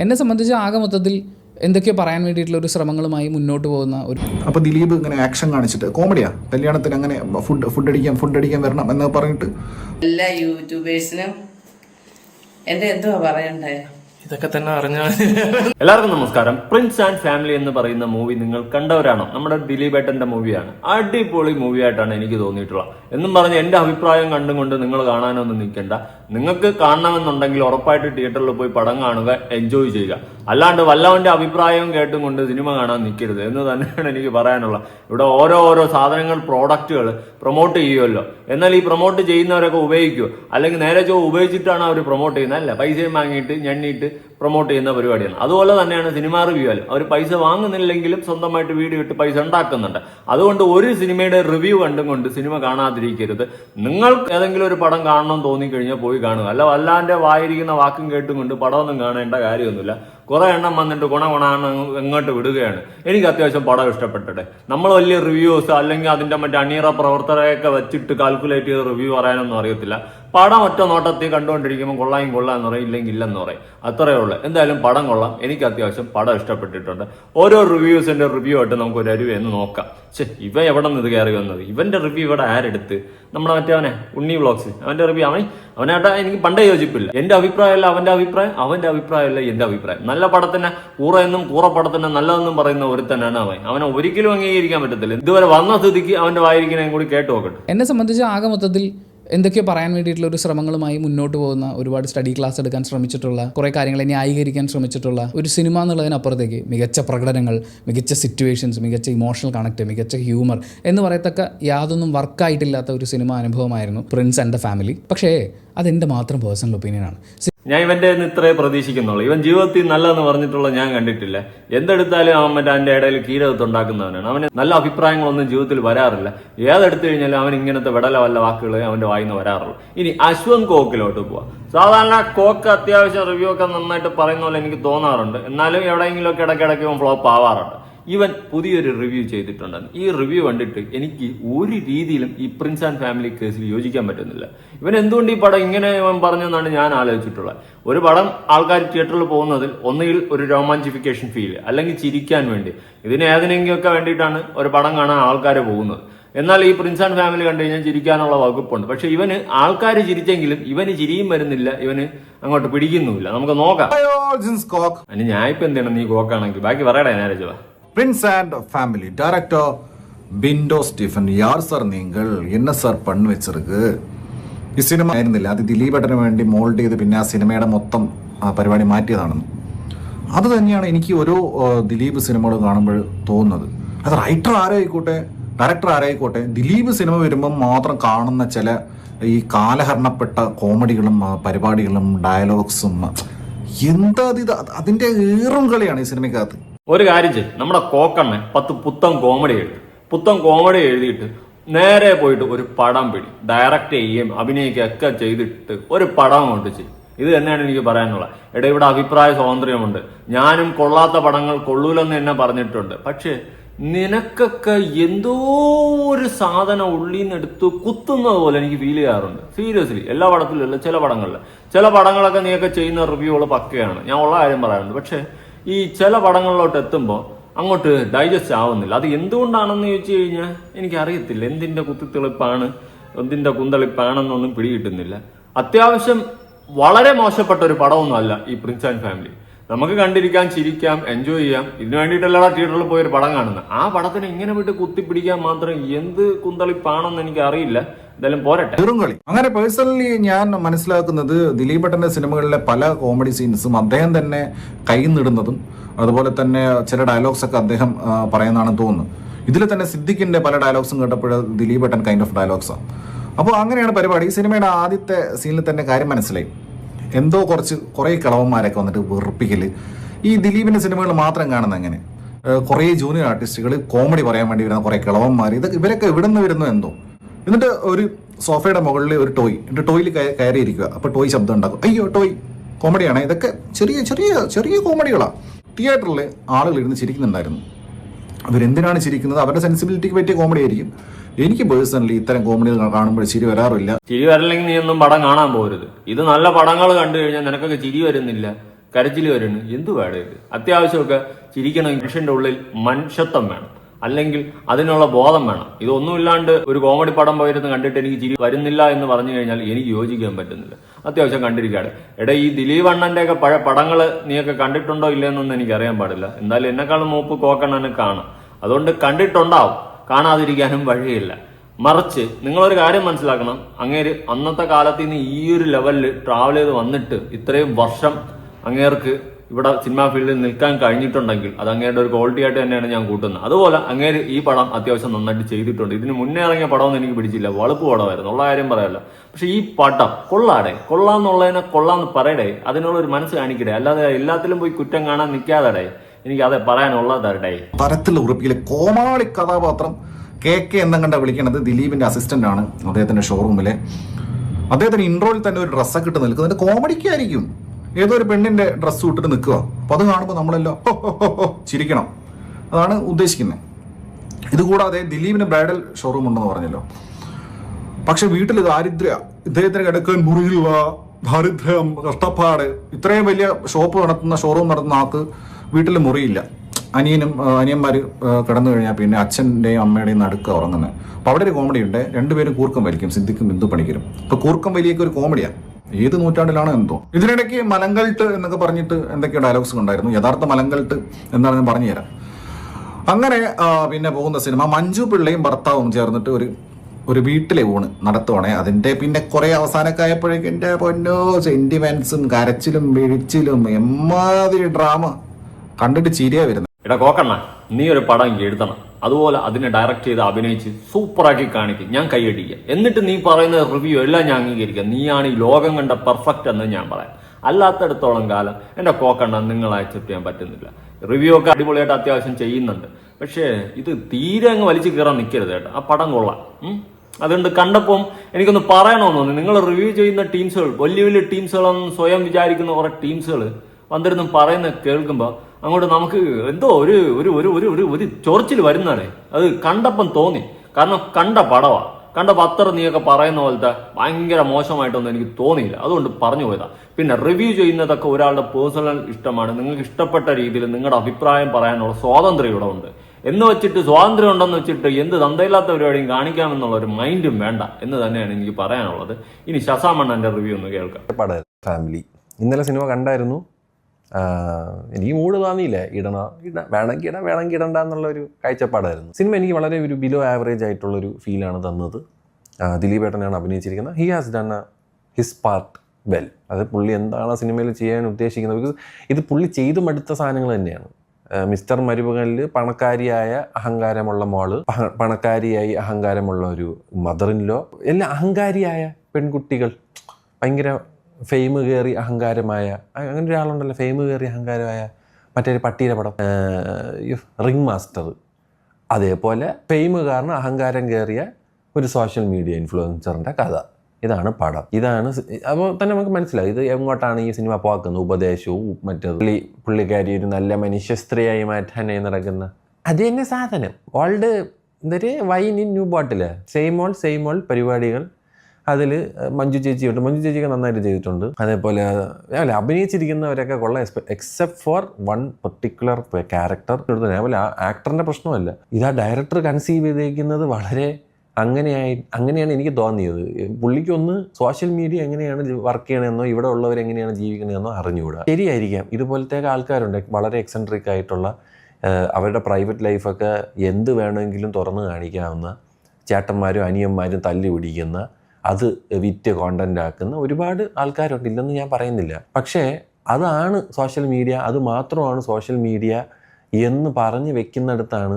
എന്നെ സംബന്ധിച്ച് ആകെ മൊത്തത്തിൽ എന്തൊക്കെയോ പറയാൻ വേണ്ടിയിട്ടുള്ള ഒരു ശ്രമങ്ങളുമായി മുന്നോട്ട് പോകുന്ന ഒരു അപ്പോൾ ദിലീപ് ഇങ്ങനെ ആക്ഷൻ കാണിച്ചിട്ട് കോമഡിയാ കല്യാണത്തിന് അങ്ങനെ ഫുഡ് ഫുഡ് അടിക്കാൻ ഫുഡ് അടിക്കാൻ വരണം എന്ന് പറഞ്ഞിട്ട്? എല്ലാ യൂട്യൂബേഴ്സിനും എന്റെ എന്തുവാ പറയണ്ടേ? ഇതൊക്കെ തന്നെ അറിഞ്ഞാൽ എല്ലാവർക്കും നമസ്കാരം. പ്രിൻസ് ആൻഡ് ഫാമിലി എന്ന് പറയുന്ന മൂവി നിങ്ങൾ കണ്ടവരാണോ? നമ്മുടെ ദിലീപ് ഏട്ടന്റെ മൂവിയാണ് അടിപൊളി മൂവിയായിട്ടാണ് എനിക്ക് തോന്നിയിട്ടുള്ളത്. എന്നും പറഞ്ഞ് എന്റെ അഭിപ്രായം കണ്ടും കൊണ്ട് നിങ്ങൾ കാണാനൊന്നും നിൽക്കണ്ട. നിങ്ങൾക്ക് കാണണമെന്നുണ്ടെങ്കിൽ ഉറപ്പായിട്ട് തിയേറ്ററിൽ പോയി പടം കാണുക എൻജോയ് ചെയ്യുക. അല്ലാണ്ട് വല്ലവന്റെ അഭിപ്രായം കേട്ടും കൊണ്ട് സിനിമ കാണാൻ നിൽക്കരുത് എന്ന് തന്നെയാണ് എനിക്ക് പറയാനുള്ളത്. ഇവിടെ ഓരോ ഓരോ സാധനങ്ങൾ പ്രോഡക്റ്റുകൾ പ്രൊമോട്ട് ചെയ്യുമല്ലോ എന്നാൽ ഈ പ്രൊമോട്ട് ചെയ്യുന്നവരൊക്കെ ഉപയോഗിക്കുമോ അല്ലെങ്കിൽ നേരെ ചോ ഉപയോഗിച്ചിട്ടാണ് അവർ പ്രൊമോട്ട് ചെയ്യുന്നത്? അല്ല പൈസയും വാങ്ങിയിട്ട് ഞണ്ണിയിട്ട് പ്രൊമോട്ട് ചെയ്യുന്ന പരിപാടിയാണ്. അതുപോലെ തന്നെയാണ് സിനിമ റിവ്യൂവിൽ അവർ പൈസ വാങ്ങുന്നില്ലെങ്കിലും സ്വന്തമായിട്ട് വീഡിയോ ഇട്ട് പൈസ ഉണ്ടാക്കുന്നുണ്ട്. അതുകൊണ്ട് ഒരു സിനിമയുടെ റിവ്യൂ കണ്ടും കൊണ്ട് സിനിമ കാണാതിരിക്കരുത്. നിങ്ങൾക്ക് ഏതെങ്കിലും ഒരു പടം കാണണം തോന്നിക്കഴിഞ്ഞാൽ പോയി കാണുക. അല്ല വല്ലാന്റെ വായിരിക്കുന്ന വാക്കും കേട്ടും കൊണ്ട് പടമൊന്നും കാണേണ്ട കാര്യമൊന്നുമില്ല. കുറെ എണ്ണം വന്നിട്ട് ഗുണ ഗുണാണ് എങ്ങോട്ട് വിടുകയാണ്. എനിക്ക് അത്യാവശ്യം പടം ഇഷ്ടപ്പെട്ടിട്ട് നമ്മൾ വലിയ റിവ്യൂസ് അല്ലെങ്കിൽ അതിന്റെ മറ്റേ അണിയറ പ്രവർത്തകരെയൊക്കെ വെച്ചിട്ട് കാൽക്കുലേറ്റ് ചെയ്ത് റിവ്യൂ പറയാനൊന്നും അറിയത്തില്ല. പടം ഒറ്റ നോട്ടത്തിൽ കണ്ടുകൊണ്ടിരിക്കുമ്പോൾ കൊള്ളാം കൊള്ളാം എന്ന് പറയും ഇല്ലെങ്കിൽ ഇല്ലെന്ന് പറയും. അത്രയേ ഉള്ളൂ. എന്തായാലും പടം കൊള്ളാം. എനിക്ക് അത്യാവശ്യം പടം ഇഷ്ടപ്പെട്ടിട്ടുണ്ട്. ഓരോ റിവ്യൂസിന്റെ റിവ്യൂ ആയിട്ട് നമുക്ക് ഒരു അരുവ എന്ന് നോക്കാം. ഛെ ഇവ എവിടെ നിന്ന് ഇത് കയറി വന്നത്? ഇവന്റെ റിവ്യൂ ഇവിടെ ആരെടുത്ത്? നമ്മുടെ മറ്റേ അവനെ ഉണ്ണി വ്ളോഗ്സ് അവന്റെ റിവ്യൂ അവൻ അവനായിട്ട് എനിക്ക് പണ്ടേ യോജിപ്പില്ല. എന്റെ അഭിപ്രായമല്ല അവന്റെ അഭിപ്രായം. അവന്റെ അഭിപ്രായമല്ല എന്റെ അഭിപ്രായം. നല്ല പടത്തിന് കൂറ എന്നും കൂറ പടത്തിന് നല്ലതെന്നും പറയുന്ന ഒരുത്തനാണ് അവൻ. അവനെ ഒരിക്കലും അംഗീകരിക്കാൻ പറ്റത്തില്ല. ഇതുവരെ വന്ന സ്ഥിതിക്ക് അവന്റെ വായിരിക്കുന്നതും കൂടി കേട്ടു നോക്കട്ടെ. എന്നെ സംബന്ധിച്ച് ആകെ മൊത്തത്തിൽ എന്തൊക്കെയോ പറയാൻ വേണ്ടിയിട്ടുള്ള ഒരു ശ്രമങ്ങളുമായി മുന്നോട്ട് പോകുന്ന ഒരുപാട് സ്റ്റഡി ക്ലാസ് എടുക്കാൻ ശ്രമിച്ചിട്ടുള്ള കുറേ കാര്യങ്ങളെ ന്യായീകരിക്കാൻ ശ്രമിച്ചിട്ടുള്ള ഒരു സിനിമ എന്നുള്ളതിനപ്പുറത്തേക്ക് മികച്ച പ്രകടനങ്ങൾ മികച്ച സിറ്റുവേഷൻസ് മികച്ച ഇമോഷണൽ കണക്ട് മികച്ച ഹ്യൂമർ എന്ന് പറയത്തക്ക യാതൊന്നും വർക്കായിട്ടില്ലാത്ത ഒരു സിനിമ അനുഭവമായിരുന്നു പ്രിൻസ് ആൻഡ് ദ ഫാമിലി പക്ഷേ അതെന്റെ മാത്രം പേഴ്സണൽ ഒപ്പീനിയനാണ് ഞാൻ ഇവന്റെ നിന്ന് ഇത്രേ പ്രതീക്ഷിക്കുന്നുള്ളൂ. ഇവൻ ജീവിതത്തിൽ നല്ലതെന്ന് പറഞ്ഞിട്ടുള്ള ഞാൻ കണ്ടിട്ടില്ല. എന്തെടുത്താലും അവൻ മറ്റേ അവന്റെ ഇടയിൽ കീഴത്തുണ്ടാക്കുന്നവനാണ് അവന് നല്ല അഭിപ്രായങ്ങളൊന്നും ജീവിതത്തിൽ വരാറില്ല. ഏതെടുത്തു കഴിഞ്ഞാലും അവൻ ഇങ്ങനത്തെ വിടല വല്ല വാക്കുകൾ അവന്റെ വായിന്ന് വരാറുള്ളൂ. ഇനി അശ്വൻ കോക്കിലോട്ട് പോവാം. സാധാരണ കോക്ക് അത്യാവശ്യം റിവ്യൂ ഒക്കെ നന്നായിട്ട് പറയുന്ന പോലെ എനിക്ക് തോന്നാറുണ്ട്. എന്നാലും എവിടെയെങ്കിലും ഒക്കെ ഇടയ്ക്കിടയ്ക്ക് ഫ്ലോപ്പ് ആവാറുണ്ട്. ഇവൻ പുതിയൊരു റിവ്യൂ ചെയ്തിട്ടുണ്ട്. ഈ റിവ്യൂ കണ്ടിട്ട് എനിക്ക് ഒരു രീതിയിലും ഈ പ്രിൻസ് ആൻഡ് ഫാമിലി കേസിൽ യോജിക്കാൻ പറ്റുന്നില്ല. ഇവൻ എന്തുകൊണ്ട് ഈ പടം ഇങ്ങനെ ഇവൻ പറഞ്ഞെന്നാണ് ഞാൻ ആലോചിച്ചിട്ടുള്ളത്. ഒരു പടം ആൾക്കാർ തിയേറ്ററിൽ പോകുന്നതിൽ ഒന്നുകിൽ ഒരു രോമാഞ്ചിഫിക്കേഷൻ ഫീൽ അല്ലെങ്കിൽ ചിരിക്കാൻ വേണ്ടി. ഇതിന് ഏതിനെങ്കിലുമൊക്കെ വേണ്ടിയിട്ടാണ് ഒരു പടം കാണാൻ ആൾക്കാർ പോകുന്നത്. എന്നാൽ ഈ പ്രിൻസ് ആൻഡ് ഫാമിലി കണ്ടു കഴിഞ്ഞാൽ ചിരിക്കാനുള്ള വകുപ്പുണ്ട്. പക്ഷെ ഇവന് ആൾക്കാർ ചിരിച്ചെങ്കിലും ഇവന് ചിരിയും വരുന്നില്ല ഇവന് അങ്ങോട്ട് പിടിക്കുന്നുമില്ല. നമുക്ക് നോക്കാം. ഞാൻ ഇപ്പൊ എന്താണ് നീ കോക്കാണെങ്കിൽ ബാക്കി പറയടേ നേരെ prince and family director Bindo Stephen Yar sir നിങ്ങൾ? എന്ന സാർ പണ് വെച്ചിருக்கு ഈ സിനിമ ആയിരുന്നില്ല. അത് ദിലീപേട്ടന് വേണ്ടി മോൾഡ് ചെയ്ത് പിന്നെ ആ സിനിമയുടെ മൊത്തം പരിപാടി മാറ്റിയതാണെന്ന്. അത് തന്നെയാണ് എനിക്ക് ഓരോ ദിലീപ് സിനിമകൾ കാണുമ്പോൾ തോന്നുന്നത്. അത് റൈറ്റർ ആരായിക്കോട്ടെ ഡയറക്ടർ ആരായിക്കോട്ടെ ദിലീപ് സിനിമ വരുമ്പം മാത്രം കാണുന്ന ചില ഈ കാലഹരണപ്പെട്ട കോമഡികളും പരിപാടികളും ഡയലോഗ്സും എന്താ അതിന്റെ അതിന്റെ ഏറും കളിയാണ് ഈ സിനിമയ്ക്കകത്ത്. ഒരു കാര്യം ചെയ്യും. നമ്മുടെ കോക്കണ്ണെ പത്ത് പുത്തൻ കോമഡി എഴുതി. പുത്തൻ കോമഡി എഴുതിയിട്ട് നേരെ പോയിട്ട് ഒരു പടം പിടി. ഡയറക്റ്റ് ചെയ്യുകയും അഭിനയിക്കുക ഒക്കെ ചെയ്തിട്ട് ഒരു പടം കൊണ്ട് ചെയ്യും. ഇത് തന്നെയാണ് എനിക്ക് പറയാനുള്ളത്. എടാ ഇവിടെ അഭിപ്രായ സ്വാതന്ത്ര്യമുണ്ട്. ഞാനും കൊള്ളാത്ത പടങ്ങൾ കൊള്ളൂലെന്ന് എന്നെ പറഞ്ഞിട്ടുണ്ട്. പക്ഷേ നിനക്കൊക്കെ എന്തോ ഒരു സാധനം ഉള്ളിൽ നിന്ന് എടുത്ത് കുത്തുന്നത് പോലെ എനിക്ക് ഫീൽ ചെയ്യാറുണ്ട്. സീരിയസ്ലി എല്ലാ പടത്തിലും അല്ല ചില പടങ്ങളിൽ ചില പടങ്ങളൊക്കെ നീയൊക്കെ ചെയ്യുന്ന റിവ്യൂകൾ പക്കയാണ്. ഞാൻ ഉള്ള കാര്യം പറയാറുണ്ട്. പക്ഷേ ഈ ചില പടങ്ങളിലോട്ട് എത്തുമ്പോൾ അങ്ങോട്ട് ഡൈജസ്റ്റ് ആവുന്നില്ല. അത് എന്തുകൊണ്ടാണെന്ന് ചോദിച്ചു കഴിഞ്ഞാൽ എനിക്കറിയത്തില്ല. എന്തിന്റെ കുത്തിത്തെളിപ്പാണ്? എന്തിന്റെ കുന്തളിപ്പാണെന്നൊന്നും പിടികിട്ടുന്നില്ല. അത്യാവശ്യം വളരെ മോശപ്പെട്ട ഒരു പടമൊന്നുമല്ല ഈ പ്രിൻസ് ആൻഡ് ഫാമിലി നമുക്ക് കണ്ടിരിക്കാം ചിരിക്കാം എൻജോയ് ചെയ്യാം. ഇതിനു വേണ്ടിയിട്ടല്ല തിയേറ്ററിൽ പോയി ഒരു പടം കാണുന്നത്. ആ പടത്തിന് ഇങ്ങനെ വിട്ട് കുത്തിപ്പിടിക്കാൻ മാത്രം എന്ത് കുന്തളിപ്പാണെന്ന് എനിക്ക് അറിയില്ല എന്തായാലും പോരട്ടെ. ചെറുങ്കളി അങ്ങനെ പേഴ്സണലി ഞാൻ മനസ്സിലാക്കുന്നത് ദിലീപ് ദിലീപേട്ടന്റെ സിനിമകളിലെ പല കോമഡി സീൻസും അദ്ദേഹം തന്നെ കൈന്നിടുന്നതും അതുപോലെ തന്നെ ചില ഡയലോഗ്സ് ഒക്കെ അദ്ദേഹം പറയുന്നതാണെന്ന് തോന്നുന്നു. ഇതിൽ തന്നെ സിദ്ദിഖിന്റെ പല ഡയലോഗ്സും കേട്ടപ്പോൾ ദിലീപേട്ടൻ കൈൻഡ് ഓഫ് ഡയലോഗ്സാണ് അപ്പോൾ അങ്ങനെയാണ് പരിപാടി. ഈ സിനിമയുടെ ആദ്യത്തെ സീനിൽ തന്നെ കാര്യം മനസ്സിലായി. എന്തോ കുറച്ച് കുറേ കിളവന്മാരൊക്കെ വന്നിട്ട് വെറുപ്പിക്കൽ ഈ ദിലീപിന്റെ സിനിമകൾ മാത്രം കാണുന്ന അങ്ങനെ കുറേ ജൂനിയർ ആർട്ടിസ്റ്റുകൾ കോമഡി പറയാൻ വേണ്ടി വരുന്ന കുറേ കിളവന്മാർ ഇതൊക്കെ ഇവരൊക്കെ എവിടെ നിന്ന് വരുന്നു എന്തോ? എന്നിട്ട് ഒരു സോഫയുടെ മുകളിൽ ഒരു ടോയ് എന്നിട്ട് ടോയിൽ കയറിയിരിക്കുക. അപ്പോൾ ടോയ് ശബ്ദം ഉണ്ടാക്കും. അയ്യോ ടോയ് കോമഡിയാണ്. ഇതൊക്കെ ചെറിയ ചെറിയ ചെറിയ കോമഡികളാണ് തിയേറ്ററിൽ ആളുകൾ ഇരുന്ന് ചിരിക്കുന്നുണ്ടായിരുന്നു. അവരെന്തിനാണ് ചിരിക്കുന്നത്? അവരുടെ സെൻസിബിലിറ്റിക്ക് പറ്റിയ കോമഡി ആയിരിക്കും. എനിക്ക് പേഴ്സണലി ഇത്തരം കോമഡികൾ കാണുമ്പോൾ ചിരി വരാറില്ല. ചിരി വരില്ലെങ്കിൽ നീ ഒന്നും പടം കാണാൻ പോരുത്. ഇത് നല്ല പടങ്ങൾ കണ്ടു കഴിഞ്ഞാൽ നിനക്കൊക്കെ ചിരി വരുന്നില്ല. കരച്ചിൽ വരുന്നു. എന്തു വേണം ഇത്? അത്യാവശ്യമൊക്കെ ചിരിക്കണമെങ്കിൽ മനുഷ്യന്റെ ഉള്ളിൽ മനുഷ്യത്വം വേണം. അല്ലെങ്കിൽ അതിനുള്ള ബോധം വേണം. ഇതൊന്നുമില്ലാണ്ട് ഒരു കോമഡി പടം പോയിരുന്ന് കണ്ടിട്ട് എനിക്ക് ചിരി വരുന്നില്ല എന്ന് പറഞ്ഞു കഴിഞ്ഞാൽ എനിക്ക് യോജിക്കാൻ പറ്റുന്നില്ല. അത്യാവശ്യം കണ്ടിരിക്കാണ്. എടാ ഈ ദിലീപ് അണ്ണന്റെ ഒക്കെ പഴയ പടങ്ങൾ നീയൊക്കെ കണ്ടിട്ടുണ്ടോ ഇല്ലയെന്നൊന്നും എനിക്ക് അറിയാൻ പാടില്ല. എന്തായാലും എന്നെക്കാളും മൂപ്പ് കോക്കണ്ണന് കാണാം. അതുകൊണ്ട് കണ്ടിട്ടുണ്ടാവും. കാണാതിരിക്കാനും വഴിയില്ല. മറിച്ച് നിങ്ങളൊരു കാര്യം മനസ്സിലാക്കണം. അങ്ങേര് അന്നത്തെ കാലത്ത് നിന്ന് ഈ ഒരു ലെവലിൽ ട്രാവൽ ചെയ്ത് വന്നിട്ട് ഇത്രയും വർഷം അങ്ങേർക്ക് ഇവിടെ സിനിമാ ഫീൽഡിൽ നിൽക്കാൻ കഴിഞ്ഞിട്ടുണ്ടെങ്കിൽ അത് അങ്ങേരുടെ ഒരു ക്വാളിറ്റി ആയിട്ട് തന്നെയാണ് ഞാൻ കൂട്ടുന്നത്. അതുപോലെ അങ്ങേര് ഈ പടം അത്യാവശ്യം നന്നായിട്ട് ചെയ്തിട്ടുണ്ട്. ഇതിന് മുന്നേ ഇറങ്ങിയ പടമൊന്നും എനിക്ക് പിടിച്ചില്ല. വളുപ്പ് പടമായിരുന്നു. ഉള്ള കാര്യം പറയല്ല പക്ഷെ ഈ പടം കൊള്ളാടെ. കൊള്ളാന്നുള്ളതിനെ കൊള്ളാന്ന് പറയടേ. അതിനുള്ള ഒരു മനസ്സ് കാണിക്കടേ. അല്ലാതെ എല്ലാത്തിലും പോയി കുറ്റം കാണാൻ നിൽക്കാതെ എനിക്ക് അതെ പറയാനുള്ളതരടേ പരത്തിൽ ഉറപ്പിയിലെ കോമാളി കഥാപാത്രം കെ കെ എന്നും കണ്ട വിളിക്കുന്നത് ദിലീപിന്റെ അസിസ്റ്റന്റ് ആണ്. അദ്ദേഹത്തിന്റെ ഷോറൂമിലെ അദ്ദേഹത്തിന് ഇൻട്രോയിൽ തന്നെ ഒരു ഡ്രസ്സൊക്കെ ഇട്ട് നിൽക്കുന്നത്. കോമഡിക്കായിരിക്കും. ഏതോ ഒരു പെണ്ണിന്റെ ഡ്രസ്സ് ഇട്ടിട്ട് നിൽക്കുക. അപ്പൊ അത് കാണുമ്പോൾ നമ്മളെല്ലാം ചിരിക്കണം. അതാണ് ഉദ്ദേശിക്കുന്നത് ഇതുകൂടാതെ ദിലീപിന് ബ്രൈഡൽ ഷോറൂം ഉണ്ടെന്ന് പറഞ്ഞല്ലോ. പക്ഷെ വീട്ടിൽ ദാരിദ്ര്യ. ഇദ്ദേഹത്തിന് കിടക്കാൻ മുറിയില്ല ദാരിദ്ര്യം കഷ്ടപ്പാട്. ഇത്രയും വലിയ ഷോപ്പ് നടത്തുന്ന ഷോറൂം നടത്തുന്ന ആൾക്ക് വീട്ടിൽ മുറിയില്ല. അനിയനും അനിയന്മാർ കിടന്നു കഴിഞ്ഞാൽ പിന്നെ അച്ഛന്റെയും അമ്മയുടെയും നടുക്ക ഉറങ്ങുന്നത് അപ്പൊ അവിടെ ഒരു കോമഡി ഉണ്ട്. രണ്ടുപേരും കൂർക്കം വലിക്കും. സിദ്ധിക്കും ബിന്ദു പണിക്കരും. അപ്പോൾ കൂർക്കം വലിയൊക്കെ ഒരു കോമഡിയാണ് ഏത് നൂറ്റാണ്ടിലാണ് എന്തോ? ഇതിനിടയ്ക്ക് മലങ്കൾട്ട് എന്നൊക്കെ പറഞ്ഞിട്ട് എന്തൊക്കെയോ ഡയലോഗ്സ് ഉണ്ടായിരുന്നു. യഥാർത്ഥ മലങ്കൾട്ട് എന്താണ് ഞാൻ പറഞ്ഞുതരാം അങ്ങനെ പിന്നെ പോകുന്ന സിനിമ മഞ്ജു പിള്ളയും ഭർത്താവും ചേർന്നിട്ട് ഒരു ഒരു വീട്ടിലെ ഊണ് നടത്തുവാണേ. അതിന്റെ പിന്നെ കുറേ അവസാനമൊക്കെ ആയപ്പോഴേക്കും എന്റെ പൊന്നോ സെന്റിമെന്റ്സും കരച്ചിലും വിഴിച്ചിലും എമ്മാതിരി ഡ്രാമ കണ്ടിട്ട് ചിരിയാ വരുന്നത് എടാ കോക്കണ്ണ നീ ഒരു പടം എഴുതണം അതുപോലെ അതിനെ ഡയറക്റ്റ് ചെയ്ത് അഭിനയിച്ച് സൂപ്പറാക്കി കാണിക്കും. ഞാൻ കൈയടിക്കുക. എന്നിട്ട് നീ പറയുന്ന റിവ്യൂ എല്ലാം ഞാൻ അംഗീകരിക്കാം നീയാണ് ഈ ലോകം കണ്ട പെർഫെക്റ്റ് എന്ന് ഞാൻ പറയാം. അല്ലാത്തടത്തോളം കാലം എന്റെ കോക്കണ്ണ നിങ്ങൾ അക്സെപ്റ്റ് ചെയ്യാൻ പറ്റുന്നില്ല. റിവ്യൂ ഒക്കെ അടിപൊളിയായിട്ട് അത്യാവശ്യം ചെയ്യുന്നുണ്ട്. പക്ഷേ ഇത് തീരെ അങ്ങ് വലിച്ചു കയറാൻ നിൽക്കരുത് കേട്ടോ. ആ പടം കൊള്ളാം? അതുകൊണ്ട് കണ്ടപ്പം എനിക്കൊന്ന് പറയണമെന്ന് നിങ്ങൾ റിവ്യൂ ചെയ്യുന്ന ടീംസുകൾ വലിയ വലിയ ടീംസുകളെന്ന് സ്വയം വിചാരിക്കുന്ന കുറെ ടീംസുകൾ വന്നിരുന്നും പറയുന്ന കേൾക്കുമ്പോൾ അങ്ങോട്ട് നമുക്ക് എന്തോ ഒരു ഒരു ഒരു ഒരു ഒരു ഒരു ചൊറിച്ചിൽ വരുന്നതാണ്. അത് കണ്ടപ്പം തോന്നി. കാരണം കണ്ട പടവാ. കണ്ട അത്ര നീയൊക്കെ പറയുന്ന പോലത്തെ ഭയങ്കര മോശമായിട്ടൊന്നും എനിക്ക് തോന്നിയില്ല. അതുകൊണ്ട് പറഞ്ഞു പോയതാ. പിന്നെ റിവ്യൂ ചെയ്യുന്നതൊക്കെ ഒരാളുടെ പേഴ്സണൽ ഇഷ്ടമാണ്. നിങ്ങൾക്ക് ഇഷ്ടപ്പെട്ട രീതിയിൽ നിങ്ങളുടെ അഭിപ്രായം പറയാനുള്ള സ്വാതന്ത്ര്യം ഇവിടെ ഉണ്ട്. എന്ന് വെച്ചിട്ട് സ്വാതന്ത്ര്യം ഉണ്ടെന്ന് വെച്ചിട്ട് എന്ത് തന്തയില്ലാത്ത പരിപാടിയും കാണിക്കാമെന്നുള്ള ഒരു മൈൻഡും വേണ്ട എന്ന് തന്നെയാണ് എനിക്ക് പറയാനുള്ളത്. ഇനി ശശാമണ്ണന്റെ റിവ്യൂ ഒന്ന് കേൾക്കാം. ഫാമിലി ഇന്നലെ സിനിമ കണ്ടായിരുന്നു. എനിക്ക് മൂഡ് തോന്നിയില്ല ഇടണ ഇട വേണമെങ്കിൽ ഇട വേണമെങ്കിൽ ഇടണ്ട എന്നുള്ള ഒരു കാഴ്ചപ്പാടായിരുന്നു. സിനിമ എനിക്ക് വളരെ ഒരു ബിലോ ആവറേജ് ആയിട്ടുള്ളൊരു ഫീലാണ് തന്നത്. ദിലീപ് ഏട്ടനാണ് അഭിനയിച്ചിരിക്കുന്നത്. He has done his part well അത് പുള്ളി എന്താണ് സിനിമയിൽ ചെയ്യാൻ ഉദ്ദേശിക്കുന്നത്? ബിക്കോസ് ഇത് പുള്ളി ചെയ്തു മടുത്ത സാധനങ്ങൾ തന്നെയാണ്. മിസ്റ്റർ മരുമകനിൽ പണക്കാരിയായ അഹങ്കാരമുള്ള മോൾ പണക്കാരിയായി അഹങ്കാരമുള്ള ഒരു മദർ ഇൻ ലോ എല്ലാം അഹങ്കാരിയായ പെൺകുട്ടികൾ. ഭയങ്കര ഫെയിം കയറി അഹങ്കാരമായ അങ്ങനെ ഒരാളുണ്ടല്ലോ ഫെയിം കയറി അഹങ്കാരമായ മറ്റൊരു പട്ടിയുടെ പടം. റിംഗ് മാസ്റ്റർ അതേപോലെ ഫെയിം കാരണം അഹങ്കാരം കയറിയ ഒരു സോഷ്യൽ മീഡിയ ഇൻഫ്ലുവൻസറിന്റെ കഥ. ഇതാണ് പടം. ഇതാണ് അപ്പോൾ തന്നെ നമുക്ക് മനസ്സിലാവും ഇത് എങ്ങോട്ടാണ് ഈ സിനിമ പോക്കുന്നത് ഉപദേശവും മറ്റേ പുള്ളി പുള്ളിക്കാരി ഒരു നല്ല മനുഷ്യ സ്ത്രീയായി മാറ്റാനായി നടക്കുന്ന. അത് തന്നെ സാധനം. ഓൾഡ് എന്തൊരു wine in new bottle same all same all പരിപാടികൾ അതിൽ മഞ്ജു ചേച്ചിയുണ്ട്. മഞ്ജു ചേച്ചിയൊക്കെ നന്നായിട്ട് ചെയ്തിട്ടുണ്ട്. അതേപോലെ അല്ല അഭിനയിച്ചിരിക്കുന്നവരൊക്കെ കൊള്ളാം. Except for one particular character അതേപോലെ ആ ആക്ടറിന്റെ പ്രശ്നമല്ല. ഇതാ ഡയറക്ടർ കൺസീവ് ചെയ്തേക്കുന്നത് വളരെ അങ്ങനെയായി അങ്ങനെയാണ് എനിക്ക് തോന്നിയത്. പുള്ളിക്കൊന്ന് സോഷ്യൽ മീഡിയ എങ്ങനെയാണ് വർക്ക് ചെയ്യണമെന്നോ ഇവിടെ ഉള്ളവർ എങ്ങനെയാണ് ജീവിക്കണമെന്നോ അറിഞ്ഞുകൂടാ. ശരിയായിരിക്കാം. ഇതുപോലത്തെ ആൾക്കാരുണ്ട്. വളരെ എക്സെൻട്രിക് ആയിട്ടുള്ള അവരുടെ പ്രൈവറ്റ് ലൈഫൊക്കെ എന്ത് വേണമെങ്കിലും തുറന്നു കാണിക്കാവുന്ന ചേട്ടന്മാരും അനിയന്മാരും തല്ലി പിടിക്കുന്ന അത് വിറ്റ് കോണ്ടന്റ് ആക്കുന്ന ഒരുപാട് ആൾക്കാരുണ്ട് ഇല്ലെന്ന് ഞാൻ പറയുന്നില്ല. പക്ഷേ അതാണ് സോഷ്യൽ മീഡിയ അത് മാത്രമാണ് സോഷ്യൽ മീഡിയ എന്ന് പറഞ്ഞ് വെക്കുന്നിടത്താണ്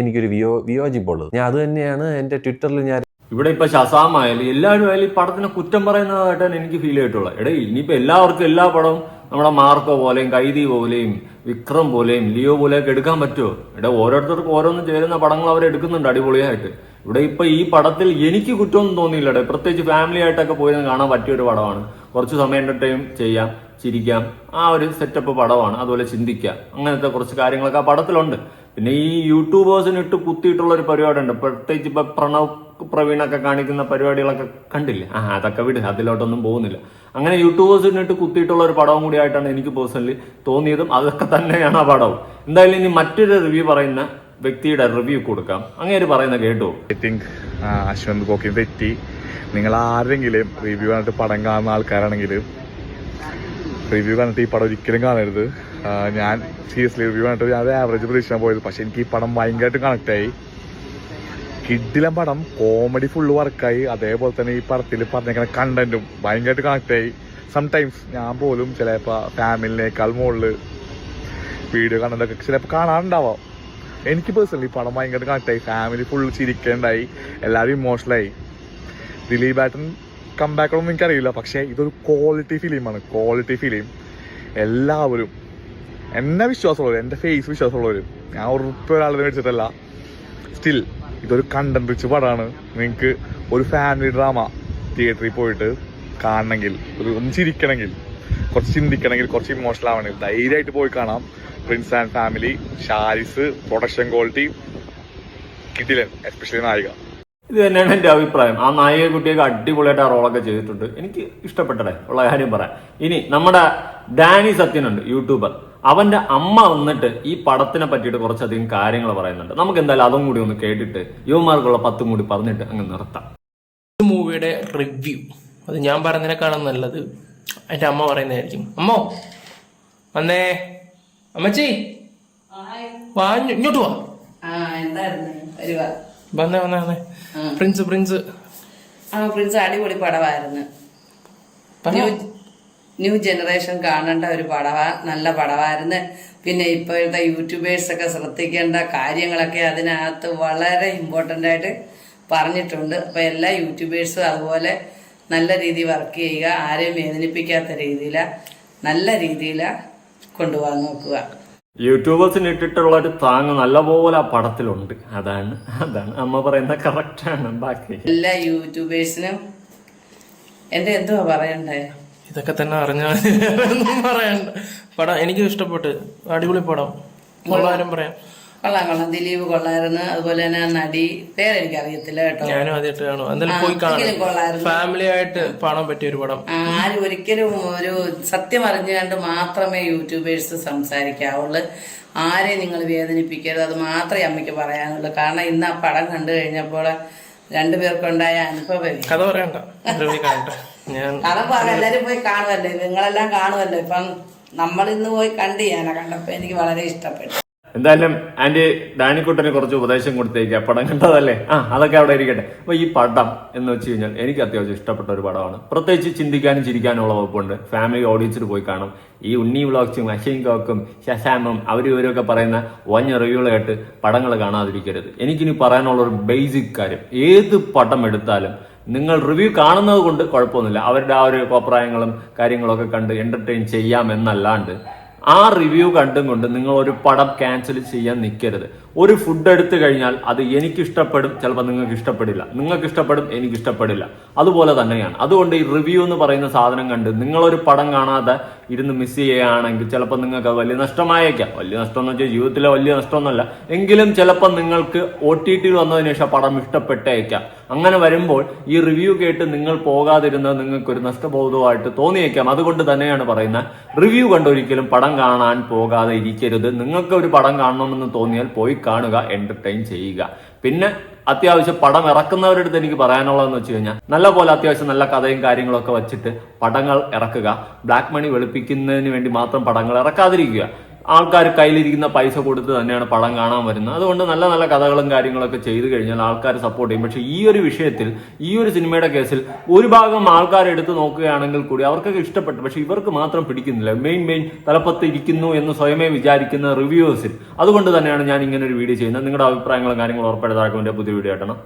എനിക്കൊരു വിയോ വിയോജിപ്പുള്ളത് ഞാൻ അത് തന്നെയാണ് എന്റെ ട്വിറ്ററിൽ ഞാൻ ഇവിടെ ഇപ്പൊ ശസാമായാലും എല്ലാവരും ആയാലും ഈ പടത്തിനെ കുറ്റം പറയുന്നതായിട്ടാണ് എനിക്ക് ഫീൽ ചെയ്തിട്ടുള്ളത്. എടേ ഇനിയിപ്പോ എല്ലാവർക്കും എല്ലാ പടവും നമ്മുടെ മാർക്കോ പോലെയും കൈതി പോലെയും വിക്രം പോലെയും ലിയോ പോലെയൊക്കെ എടുക്കാൻ പറ്റുമോ? എടേ ഓരോരുത്തർക്കും ഓരോന്നും ചേരുന്ന പടങ്ങൾ അവർ എടുക്കുന്നുണ്ട് അടിപൊളിയായിട്ട്. ഇവിടെ ഇപ്പൊ ഈ പടത്തിൽ എനിക്ക് കുറ്റമൊന്നും തോന്നിയില്ല പ്രത്യേകിച്ച് ഫാമിലി ആയിട്ടൊക്കെ പോയി കാണാൻ പറ്റിയ ഒരു പടമാണ്. കുറച്ച് സമയം എന്റർടൈൻ ചെയ്യാം ചിരിക്കാം ആ ഒരു സെറ്റപ്പ് പടമാണ്. അതുപോലെ ചിന്തിക്കാം അങ്ങനത്തെ കുറച്ച് കാര്യങ്ങളൊക്കെ ആ പടത്തിലുണ്ട്. പിന്നെ ഈ യൂട്യൂബേഴ്സിന് ഇട്ട് കുത്തിയിട്ടുള്ള ഒരു പരിപാടി ഉണ്ട് പ്രത്യേകിച്ച് ഇപ്പൊ പ്രണവ് പ്രവീണൊക്കെ കാണിക്കുന്ന പരിപാടികളൊക്കെ കണ്ടില്ലേ? ആ അതൊക്കെ വിട്. അതിലോട്ടൊന്നും പോകുന്നില്ല. അങ്ങനെ യൂട്യൂബേഴ്സിന് ഇട്ട് കുത്തിയിട്ടുള്ള ഒരു പടവും കൂടി ആയിട്ടാണ് എനിക്ക് പേഴ്സണലി തോന്നിയതും. അതൊക്കെ തന്നെയാണ് ആ പടവും. എന്തായാലും ഇനി മറ്റൊരു റിവ്യൂ പറയുന്ന വ്യക്തിയുടെ റിവ്യൂ കൊടുക്കാം. അങ്ങേര് പറയുന്ന കേട്ടു. ഐ തിങ്ക് അശ്വന്ത് ഗോക്കി തെറ്റി നിങ്ങൾ ആരെങ്കിലും റിവ്യൂ കണ്ടിട്ട് പടം കാണുന്ന ആൾക്കാരാണെങ്കിൽ റിവ്യൂ കണ്ടിട്ട് ഈ പടം ഒരിക്കലും കാണരുത്. ഞാൻ സീരിയസ്ലി റിവ്യൂ കണ്ടിട്ട് ഞാൻ ആവറേജ് പ്രതീക്ഷിക്കാൻ പോയത്. പക്ഷെ എനിക്ക് ഈ പടം ഭയങ്കരമായിട്ട് കണക്ട് ആയി. കിഡിലം പടം കോമഡി ഫുള്ള് വർക്കായി അതേപോലെ തന്നെ ഈ പടത്തിൽ പറഞ്ഞേക്കുന്ന കണ്ടന്റും ഭയങ്കരമായിട്ട് കണക്ട് ആയി. സംടൈംസ് ഞാൻ പോലും ചിലപ്പോൾ ഫാമിലിനേക്കാൾ മുകളിൽ വീഡിയോ കണ്ടതൊക്കെ ചിലപ്പോൾ കാണാറുണ്ടാവാം. എനിക്ക് പേഴ്സണലി പടം ഭയങ്കര കണക്റ്റായി ഫാമിലി ഫുൾ ചിരിക്കേണ്ടായി. എല്ലാവരും ഇമോഷണലായി ദിലീപ് ബാട്ടൻ കമ്പാക്കണമെന്ന് എനിക്കറിയില്ല. പക്ഷേ ഇതൊരു ക്വാളിറ്റി ഫിലിമാണ് ക്വാളിറ്റി ഫിലിം എല്ലാവരും. എന്നെ വിശ്വാസമുള്ളവർ എന്റെ ഫേസ് വിശ്വാസമുള്ളവർ ഞാൻ ഉറപ്പ് ഒരാളെ മേടിച്ചിട്ടല്ല. സ്റ്റിൽ ഇതൊരു കണ്ടന്റ് റിച്ച് പടമാണ് നിങ്ങൾക്ക് ഒരു ഫാമിലി ഡ്രാമ തിയേറ്ററിൽ പോയിട്ട് കാണണമെങ്കിൽ ഒരു ഒന്ന് ചിരിക്കണമെങ്കിൽ കുറച്ച് ചിന്തിക്കണമെങ്കിൽ കുറച്ച് ഇമോഷണൽ ആവണമെങ്കിൽ ധൈര്യമായിട്ട് പോയി കാണാം. Prince and family Sharis production quality കിട്ടില്ല എസ്പെഷ്യലി നായിക. ഇത് തന്നെയാണ് എന്റെ അഭിപ്രായം. ആ നായിക കുട്ടിയൊക്കെ അടിപൊളിയായിട്ട് ആ റോളൊക്കെ ചെയ്തിട്ടുണ്ട്. എനിക്ക് ഇഷ്ടപ്പെട്ടടേ ഉള്ള കാര്യം പറയാം. ഇനി നമ്മുടെ ഡാനി സത്യനുണ്ട് യൂട്യൂബർ അവന്റെ അമ്മ വന്നിട്ട് ഈ പടത്തിനെ പറ്റിയിട്ട് കുറച്ചധികം കാര്യങ്ങൾ പറയുന്നുണ്ട്. നമുക്ക് എന്തായാലും അതും കൂടി ഒന്ന് കേട്ടിട്ട് യുവമാർക്കുള്ള പത്തും കൂടി പറഞ്ഞിട്ട് അങ്ങ് നിർത്താം. ഈ മൂവിയുടെ റിവ്യൂ അത് ഞാൻ പറയുന്നതിനേക്കാളും നല്ലത് എന്റെ അമ്മ പറയുന്നതായിരിക്കും. അമ്മോ വന്നേ. അമ്മച്ചി. ഇങ്ങോട്ട് വാ. വന്നേ വന്നേ വന്നേ. പ്രിൻസ് പ്രിൻസ് ആ പ്രിൻസ് അടിപൊളി പടവായിരുന്നു. ന്യൂ ജനറേഷൻ കാണേണ്ട ഒരു പടവ നല്ല പടവായിരുന്നു പിന്നെ ഇപ്പോഴത്തെ യൂട്യൂബേഴ്സ് ഒക്കെ ശ്രദ്ധിക്കേണ്ട കാര്യങ്ങളൊക്കെ അതിനകത്ത് വളരെ ഇമ്പോർട്ടന്റ് ആയിട്ട് പറഞ്ഞിട്ടുണ്ട്. അപ്പോൾ എല്ലാ യൂട്യൂബേഴ്സും അതുപോലെ നല്ല രീതിയിൽ വർക്ക് ചെയ്യുക ആരെയും വേദനിപ്പിക്കാത്ത രീതിയിൽ നല്ല രീതിയിൽ കൊണ്ടുപോകാൻ നോക്കുക യൂട്യൂബേഴ്സിന് ഇട്ടിട്ടുള്ള ഒരു താങ് നല്ലപോലെ ആ പടത്തിലുണ്ട്. അതാണ് അതാണ്. അമ്മ പറയുന്ന കറക്റ്റാണ് ബാക്കി. എല്ലാ യൂട്യൂബേഴ്സിനും എന്റെ എന്തുവാ പറയണ്ടേ? ഇതൊക്കെ തന്നെ അറിഞ്ഞാൽ പറയണ്ട. പടം എനിക്കും ഇഷ്ടപ്പെട്ട്. അടിപൊളി പടം. പറയാം. കൊള്ളാം കൊള്ളാം. ദിലീപ് കൊള്ളായിരുന്നു. അതുപോലെ തന്നെ നടി പേരെനിക്ക് അറിയത്തില്ല കേട്ടോ. ഞാനും ആദ്യമായിട്ട് കാണും. എന്തായാലും പോയി കാണാം. ഫാമിലി ആയിട്ട് കാണാൻ പറ്റിയ ഒരു പടം. ആരും ഒരിക്കലും ഒരു സത്യം അറിഞ്ഞുകൊണ്ട് മാത്രമേ യൂട്യൂബേഴ്സ് സംസാരിക്കാവുള്ളൂ. ആരെയും നിങ്ങൾ വേദനിപ്പിക്കരുത്. അത് മാത്രമേ അമ്മയ്ക്ക് പറയാനുള്ളൂ. കാരണം ഇന്ന് ആ പടം കണ്ടു കഴിഞ്ഞപ്പോൾ രണ്ടുപേർക്കുണ്ടായ അനുഭവം കഥ പറയണ്ട. പറ എല്ലാരും പോയി കാണുമല്ലേ നിങ്ങളെല്ലാം കാണുമല്ലോ ഇപ്പം നമ്മൾ ഇന്ന് പോയി കണ്ടു ഞാനാ കണ്ടപ്പോ എനിക്ക് വളരെ ഇഷ്ടപ്പെട്ടു. എന്തായാലും ആന്റി ഡാനിക്കുട്ടന് കുറച്ച് ഉപദേശം കൊടുത്തേക്കുക പടം കണ്ടതല്ലേ? ആ അതൊക്കെ അവിടെ ഇരിക്കട്ടെ. അപ്പൊ ഈ പടം എന്ന് വെച്ച് കഴിഞ്ഞാൽ എനിക്ക് അത്യാവശ്യം ഇഷ്ടപ്പെട്ട ഒരു പടമാണ്. പ്രത്യേകിച്ച് ചിന്തിക്കാനും ചിരിക്കാനും ഉള്ള വകുപ്പുണ്ട്. ഫാമിലി ഓഡിയൻസിൽ പോയി കാണും. ഈ ഉണ്ണി വ്ളോഗ്സും അശയും കോക്കും ശശാമും അവർ ഇവരൊക്കെ പറയുന്ന വഞ്ഞ റിവ്യൂകളായിട്ട് പടങ്ങൾ കാണാതിരിക്കരുത്. എനിക്കിനി പറയാനുള്ള ഒരു ബേസിക് കാര്യം. ഏത് പടം എടുത്താലും നിങ്ങൾ റിവ്യൂ കാണുന്നത് കൊണ്ട് കുഴപ്പമൊന്നുമില്ല. അവരുടെ ആ ഒരു അഭിപ്രായങ്ങളും കാര്യങ്ങളൊക്കെ കണ്ട് എന്റർടൈൻ ചെയ്യാം എന്നല്ലാണ്ട് ആ റിവ്യൂ കണ്ടും കൊണ്ട് നിങ്ങൾ ഒരു പടം ക്യാൻസൽ ചെയ്യാൻ നിൽക്കരുത് ഒരു ഫുഡ് എടുത്തു കഴിഞ്ഞാൽ അത് എനിക്ക് ഇഷ്ടപ്പെടും ചിലപ്പോൾ നിങ്ങൾക്ക് ഇഷ്ടപ്പെടില്ല. നിങ്ങൾക്ക് ഇഷ്ടപ്പെടും എനിക്ക് ഇഷ്ടപ്പെടില്ല അതുപോലെ തന്നെയാണ്. അതുകൊണ്ട് ഈ റിവ്യൂ എന്ന് പറയുന്ന സാധനം കണ്ട് നിങ്ങളൊരു പടം കാണാതെ ഇരുന്ന് മിസ് ചെയ്യുകയാണെങ്കിൽ ചിലപ്പോൾ നിങ്ങൾക്ക് അത് വലിയ നഷ്ടമായേക്കാം. വലിയ നഷ്ടം എന്ന് വെച്ചാൽ ജീവിതത്തിലെ വലിയ നഷ്ടമൊന്നുമല്ല. എങ്കിലും ചിലപ്പോൾ നിങ്ങൾക്ക് ഒ ടി ടിയിൽ വന്നതിന് ശേഷം പടം ഇഷ്ടപ്പെട്ടേക്കാം. അങ്ങനെ വരുമ്പോൾ ഈ റിവ്യൂ കേട്ട് നിങ്ങൾ പോകാതിരുന്നത് നിങ്ങൾക്ക് ഒരു നഷ്ടബോധമായിട്ട് തോന്നിയേക്കാം. അതുകൊണ്ട് തന്നെയാണ് പറയുന്നത്. റിവ്യൂ കണ്ടൊരിക്കലും പടം കാണാൻ പോകാതെ ഇരിക്കരുത്. നിങ്ങൾക്ക് ഒരു പടം കാണണമെന്ന് തോന്നിയാൽ പോയി കാണുക എന്റർടൈൻ ചെയ്യുക. പിന്നെ അത്യാവശ്യം പടം ഇറക്കുന്നവരുടെ അടുത്ത് എനിക്ക് പറയാനുള്ളതെന്ന് വെച്ച് കഴിഞ്ഞാൽ നല്ല പോലെ അത്യാവശ്യം നല്ല കഥയും കാര്യങ്ങളൊക്കെ വെച്ചിട്ട് പടങ്ങൾ ഇറക്കുക ബ്ലാക്ക് മണി വെളുപ്പിക്കുന്നതിന് വേണ്ടി മാത്രം പടങ്ങൾ ഇറക്കാതിരിക്കുക. ആൾക്കാർ കയ്യിലിരിക്കുന്ന പൈസ കൊടുത്ത് തന്നെയാണ് പടം കാണാൻ വരുന്നത്. അതുകൊണ്ട് നല്ല നല്ല കഥകളും കാര്യങ്ങളൊക്കെ ചെയ്തു കഴിഞ്ഞാൽ ആൾക്കാർ സപ്പോർട്ട് ചെയ്യും. പക്ഷേ ഈ ഒരു വിഷയത്തിൽ ഈ ഒരു സിനിമയുടെ കേസിൽ ഒരു ഭാഗം ആൾക്കാർ എടുത്ത് നോക്കുകയാണെങ്കിൽ കൂടി അവർക്കൊക്കെ ഇഷ്ടപ്പെട്ടു. പക്ഷേ ഇവർക്ക് മാത്രം പിടിക്കുന്നില്ല. മെയിൻ മെയിൻ തലപ്പത്ത് ഇരിക്കുന്നു എന്ന് സ്വയമേ വിചാരിക്കുന്ന റിവ്യൂവേഴ്സിൽ അതുകൊണ്ട് തന്നെയാണ് ഞാൻ ഇങ്ങനെ ഒരു വീഡിയോ ചെയ്യുന്നത്. നിങ്ങളുടെ അഭിപ്രായങ്ങളും കാര്യങ്ങളും ഉറപ്പായിട്ട് വേണ്ടി പുതിയ വീഡിയോ ആയിട്ടാണ്